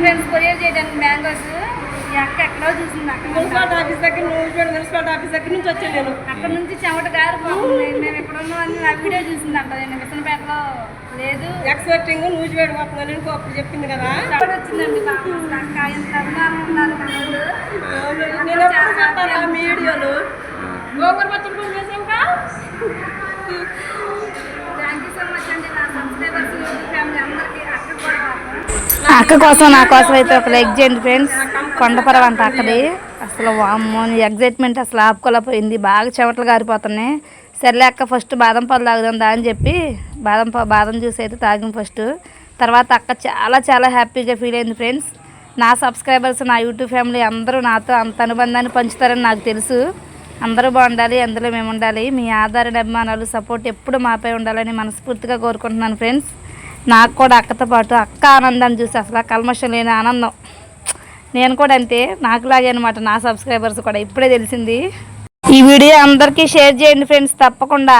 Friends courier చేయడానికి mangoes. ఈ అక్క ఎక్కడో చూసింది అక్కడ మున్సిపాలిటీ ఆఫీస్ దగ్గర చూడు మున్సిపాలిటీ ఆఫీస్ దగ్గర నుంచి వచ్చాను నేను. అక్కడ నుంచి చెమట గారిపోతుంది మేము ఎక్కడ ఉన్నామని నా వీడియో చూసింది అంట నేను విసనపేటలో లేదు. ఎక్స్పెక్టింగ్ నువ్వు పోతున్నాను నీకు అప్పుడు చెప్పింది కదా. అక్కడ వచ్చిందండి అక్క ఎంత అభిమానం వాళ్ళు. నేను వీడియోలు గోంగూర పచ్చడి చేసాం కా థ్యాంక్ యూ సో మచ్ అండి నా సబ్స్క్రైబర్స్ ఫ్యామిలీ అందరికీ అక్క కూడా పాపం అక్క కోసం నా కోసం అయితే ఒక లైక్ చేయండి ఫ్రెండ్స్ కొండపరవ అంట అక్కడి అసలు వామ్మో ఎగ్జైట్మెంట్ అసలు ఆపుకోలేకపోయింది. బాగా చెమటలు గారిపోతున్నాయి. సర్లే అక్క ఫస్ట్ బాదం పాలు తాగుదాం దా అని చెప్పి బాదం బాదం జ్యూస్ అయితే తాగిం ఫస్ట్ తర్వాత అక్క చాలా చాలా హ్యాపీగా ఫీల్ అయింది ఫ్రెండ్స్ నా సబ్స్క్రైబర్స్ నా యూట్యూబ్ ఫ్యామిలీ అందరూ నాతో అంత అనుబంధాన్ని పంచుతారని నాకు తెలుసు. అందరూ బాగుండాలి అందులో మేము ఉండాలి మీ ఆధార అభిమానాలు సపోర్ట్ ఎప్పుడు మాపై ఉండాలని మనస్ఫూర్తిగా కోరుకుంటున్నాను ఫ్రెండ్స్ నాకు కూడా అక్కతో పాటు అక్క ఆనందాన్ని చూసి అసలు కల్మషం లేని ఆనందం. నేను కూడా అంతే నాకులాగే అనమాట నా సబ్స్క్రైబర్స్ కూడా ఇప్పుడే తెలిసింది. ఈ వీడియో అందరికీ షేర్ చేయండి ఫ్రెండ్స్ తప్పకుండా.